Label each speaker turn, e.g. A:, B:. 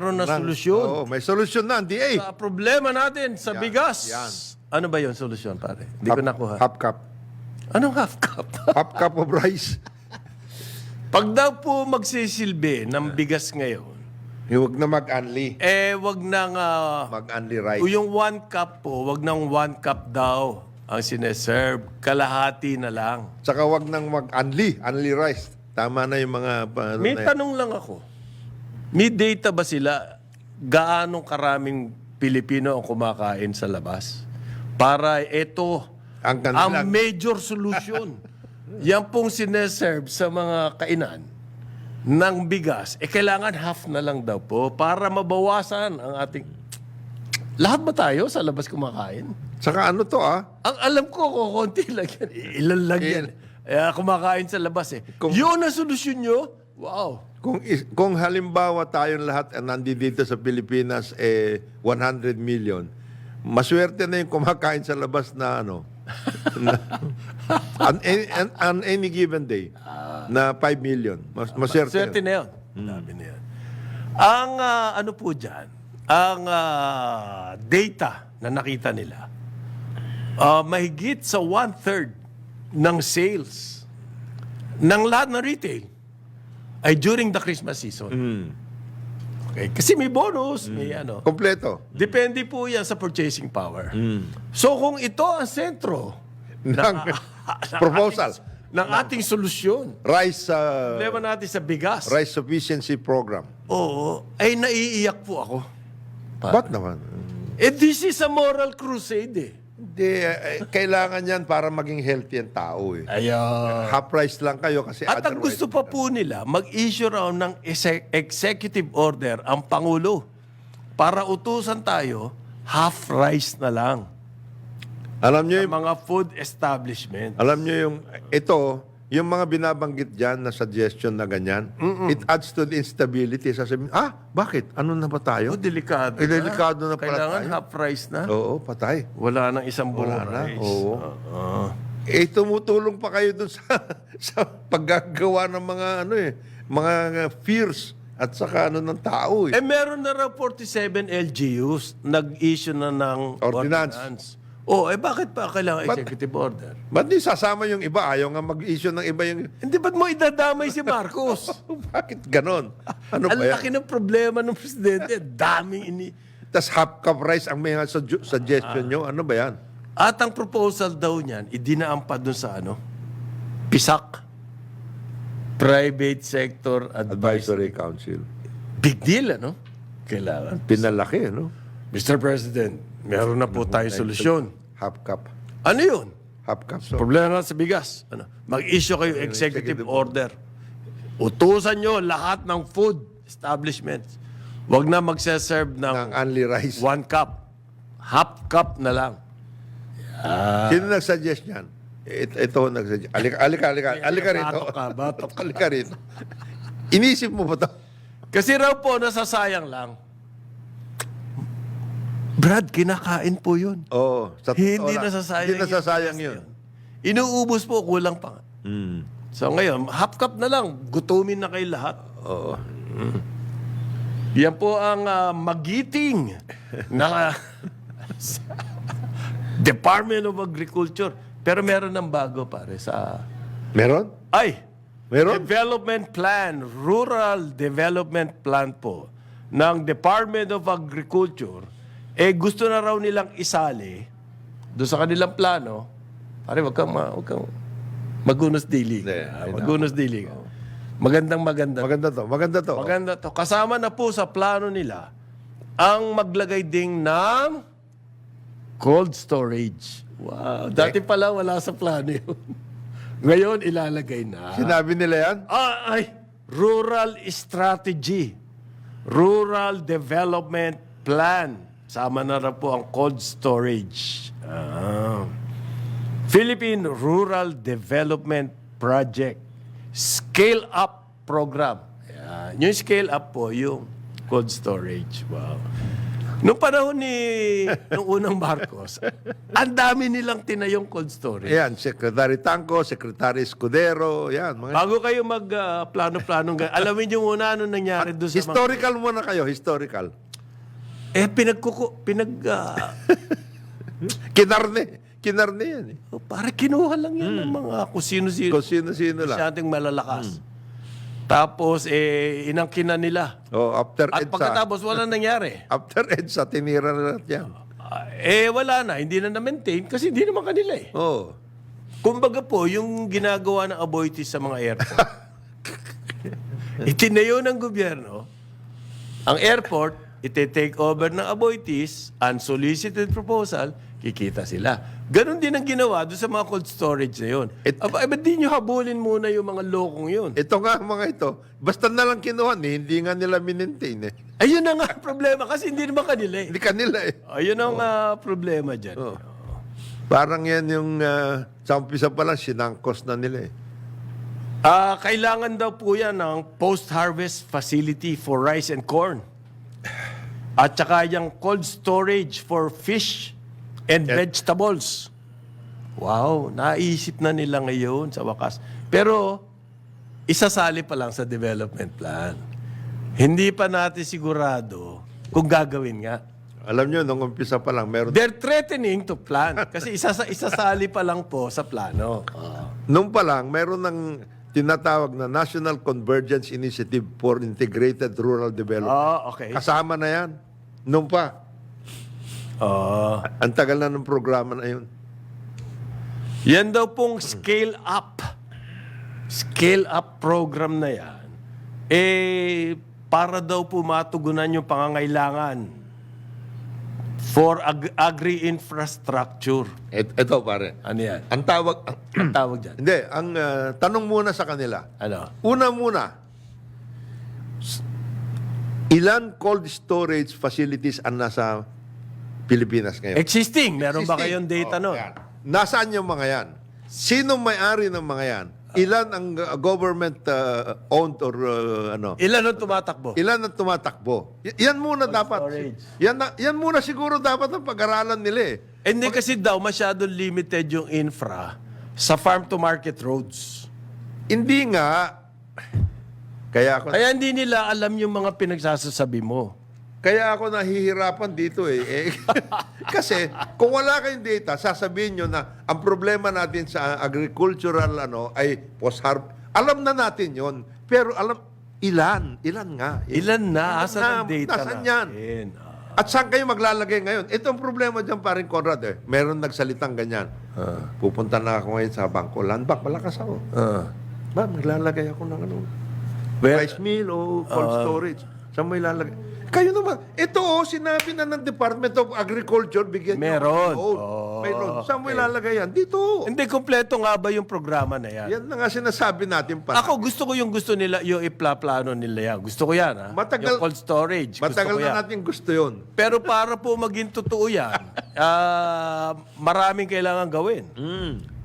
A: meron na solusyon.
B: Oo, may solusyon na ang DA.
A: Sa problema natin sa bigas.
B: yan.
A: Ano ba yung solusyon, pare? Hindi ko nakuha.
B: Half cup.
A: Anong half cup?
B: Half cup of rice.
A: Pag daw po magsisilbi ng bigas ngayon,
B: Huwag na mag-unli.
A: eh, wag nang, ah,
B: Mag-unli rice.
A: yung one cup po, wag nang one cup daw ang sineserve. Kalahati na lang.
B: Tsaka wag nang mag-unli. Unli rice. Tama na yung mga... Ano
A: May
B: na yan.
A: tanong lang ako. May data ba sila gaano karaming Pilipino ang kumakain sa labas? Para ito
B: Ang
A: ang major solution. Yan pong sineserve sa mga kainan ng bigas, eh kailangan half na lang daw po para mabawasan ang ating... Lahat ba tayo sa labas kumakain?
B: Tsaka ano to ah?
A: Ang alam ko, kukunti lang yan. Ilan lang yan. Eh, kumakain sa labas eh.
B: Kung-
A: Yun ang solusyon nyo? Wow.
B: Kung, is- kung halimbawa tayong lahat ang nandito sa Pilipinas, eh, 100 million, maswerte na yung kumakain sa labas na ano, na, on, any, on- on any given day, na 5 million. Mas, maswerte.
A: Swerte na yun. Sabi na yun. Ang ah, ano po dyan, ang ah, data na nakita nila, ah, mahigit sa one-third ng sales ng lahat ng retail ay during the Christmas season. Okay? Kasi may bonus, may ano.
B: Kompleto.
A: Depende po yan sa purchasing power. So kung ito ang sentro
B: Ng proposal.
A: ng ating solusyon,
B: Rice, uh,
A: problema natin sa bigas,
B: rice sufficiency program.
A: Oo, ay naiiyak po ako.
B: Ba't naman?
A: Eh, this is a moral crusade eh.
B: Hindi, eh, kailangan yan para maging healthy ang tao eh.
A: Ayan.
B: Half rice lang kayo kasi
A: At ang
B: otherwise-
A: gusto pa po nila, mag-issue raw ng ese- executive order ang Pangulo para utusan tayo, half rice na lang
B: Alam nyo
A: sa
B: yung
A: mga food establishment.
B: Alam nyo yung, ito, yung mga binabanggit dyan na suggestion na ganyan, it adds to the instability. Sasabihin, ah, bakit? Ano na ba
A: Oh,
B: tayo?
A: delikado
B: Eh, delikado na pala
A: Kailangan
B: tayo.
A: half rice na.
B: Oo, patay.
A: Wala nang isang buong
B: Wala na,
A: rice.
B: oo.
A: Oo.
B: Eh, tumutulong pa kayo dun sa, sa paggagawa ng mga, ano eh, mga fears at saka ano ng tao eh.
A: Eh, meron na raw 47 LGUs nag-issue na ng
B: Ordinance.
A: Oh, eh bakit pa kailangan executive order?
B: Ba't di sasama yung iba? Ayaw nga mag-issue ng iba yung...
A: Hindi ba't mo idadamay si Marcos?
B: Bakit ganon? Ano
A: Ang
B: ba
A: laki
B: yan?
A: ng problema ng presidente. Daming ini...
B: Tapos half cup rice ang may sugge- suggestion nyo. Ano ba yan?
A: At ang proposal daw niyan, idinaan pa dun sa ano? PISAC. Private Sector Advisory.
B: Advisory Council.
A: Big deal, ano? Kailangan.
B: Pinalaki, ano?
A: Mr. President, meron na po tayong solusyon.
B: Half cup.
A: Ano yun?
B: Half cup. So,
A: Problema sa bigas. Ano? Mag-issue kayo executive order. Utusan nyo lahat ng food establishments. Huwag na magse-serve ng
B: ng only rice.
A: one cup. Half cup na lang.
B: Sino nag-suggest yan? Ito, ito nag-suggest. Alika, alika, alika. Alika rito.
A: Batok ka, batok ka.
B: Alika rito. Inisip mo ba ito?
A: Kasi raw po, nasasayang lang. Brad, kinakain po yun.
B: Oo. sa
A: Hindi
B: lang.
A: nasasayang
B: Hindi nasasayang yun.
A: Inuubos po, kulang pa. nga. So ngayon, half cup na lang. Gutumin na kayo lahat.
B: Oo.
A: Yan po ang ah, magiting na Department of Agriculture. Pero meron ng bago pare sa...
B: Meron?
A: Ay!
B: Meron?
A: Development Plan, Rural Development Plan po ng Department of Agriculture, eh gusto na raw nilang isali doon sa kanilang plano. Pare, wag kang, ma, wag kang magunos dili. Ah,
B: know.
A: magunos dili. Magandang maganda.
B: Maganda to. Maganda to.
A: Maganda to. Kasama na po sa plano nila ang maglagay ding ng cold storage. Wow. Dati pala wala sa plano yun. Ngayon, ilalagay na.
B: Sinabi nila yan?
A: Ah, ay, rural strategy. Rural development plan. Sama na rin po ang cold storage. Ah. Philippine Rural Development Project. Scale Up Program. Ayan. Yung scale up po, yung cold storage. Wow. Nung panahon ni nung unang Marcos, ang dami nilang tinayong cold storage.
B: Yan, Secretary Tanco, Secretary Escudero, yan. Mga
A: Bago kayo mag ah, plano-plano, alamin niyo muna ano nangyari doon sa mga...
B: historical muna kayo, historical.
A: Eh, pinagkuku... Pinag... ah,
B: Kinarne. Kinarne yan eh.
A: oh, para kinuha lang yan ng mga kung sino-sino.
B: Kung sino-sino lang.
A: Masyadong malalakas. Tapos, eh, inangkina nila.
B: Oh, after
A: At
B: EDSA.
A: pagkatapos, wala nangyari.
B: After EDSA, tinira na lahat yan.
A: Ah, eh, wala na. Hindi na na-maintain kasi hindi naman kanila eh.
B: Oh.
A: Kumbaga po, yung ginagawa ng Aboitiz sa mga airport, itinayo ng gobyerno, ang airport, ite-take over ng Aboitiz, unsolicited proposal, kikita sila. Ganon din ang ginawa doon sa mga cold storage na yun.
B: It-
A: Aba, eh, ba't di nyo habulin muna yung mga lokong yun?
B: Ito nga mga ito, basta na lang kinuha, eh, hindi nga nila minintain eh.
A: Ayun na nga problema kasi hindi naman kanila eh.
B: Hindi kanila eh.
A: Ayun ang ah, problema dyan.
B: Oh. Parang yan yung uh, sa umpisa pa lang, sinangkos na nila eh.
A: Ah, kailangan daw po yan ng post-harvest facility for rice and corn. At saka yung cold storage for fish and vegetables. Wow, naisip na nila ngayon sa wakas. Pero, isasali pa lang sa development plan. Hindi pa natin sigurado kung gagawin nga.
B: Alam nyo, nung umpisa pa lang, meron
A: They're threatening to plan. Kasi isasa, isasali pa lang po sa plano.
B: Nung pa lang, meron ng tinatawag na National Convergence Initiative for Integrated Rural Development.
A: Oh, okay.
B: Kasama na yan. Nung pa.
A: Oh.
B: Ang tagal na ng programa na yun.
A: Yan daw pong scale up. Scale up program na yan. Eh, para daw po matugunan yung pangangailangan for ag- agri-infrastructure.
B: Et, ito pare.
A: Ano yan?
B: Ang tawag,
A: Ang tawag dyan?
B: hindi, ang ah, tanong muna sa kanila.
A: Ano?
B: Una muna, ilan cold storage facilities ang nasa Pilipinas ngayon?
A: Existing. Meron ba
B: Existing.
A: kayong data
B: Oh,
A: nun?
B: yan. Nasaan yung mga yan? Sino may-ari ng mga yan? Ilan ang uh, government uh, owned or uh, ano?
A: Ilan ang tumatakbo?
B: Ilan ang tumatakbo? Y- yan muna dapat.
A: storage.
B: Yan, na- yan muna siguro dapat ang pag-aralan nila eh.
A: Hindi kasi daw masyadong limited yung infra sa farm-to-market roads.
B: Hindi nga. Kaya ako,
A: Kaya hindi nila alam yung mga pinagsasasabi mo.
B: kaya ako nahihirapan dito eh. Eh, kasi kung wala kayong data, sasabihin nyo na ang problema natin sa agricultural ano ay post-harvest. Alam na natin yon Pero alam, ilan? Ilan nga?
A: Ilan na? Asan ang
B: na?
A: data
B: Nasaan yan?
A: natin?
B: At saan kayo maglalagay ngayon? Ito ang problema dyan, parin Conrad. Eh. Meron nagsalitang ganyan. Pupunta na ako ngayon sa bangko. Land bank, malakas ako.
A: Ah.
B: Ba, maglalagay ako ng ano?
A: Well,
B: rice mill o cold storage. Saan mo ilalagay? Kayo naman. Ito oh, sinabi na ng Department of Agriculture, bigyan
A: Meron.
B: loan.
A: Oh,
B: May loan. Saan mo ilalagay yan? Dito.
A: Hindi, kompleto nga ba yung programa na yan?
B: Yan na nga sinasabi natin pa.
A: Ako, gusto ko yung gusto nila, yung iplaplano nila yan. Gusto ko yan, ha?
B: Matagal-
A: yung cold storage.
B: Matagal
A: gusto ko yan.
B: na natin gusto yun.
A: Pero para po maging totoo yan, ah, maraming kailangan gawin.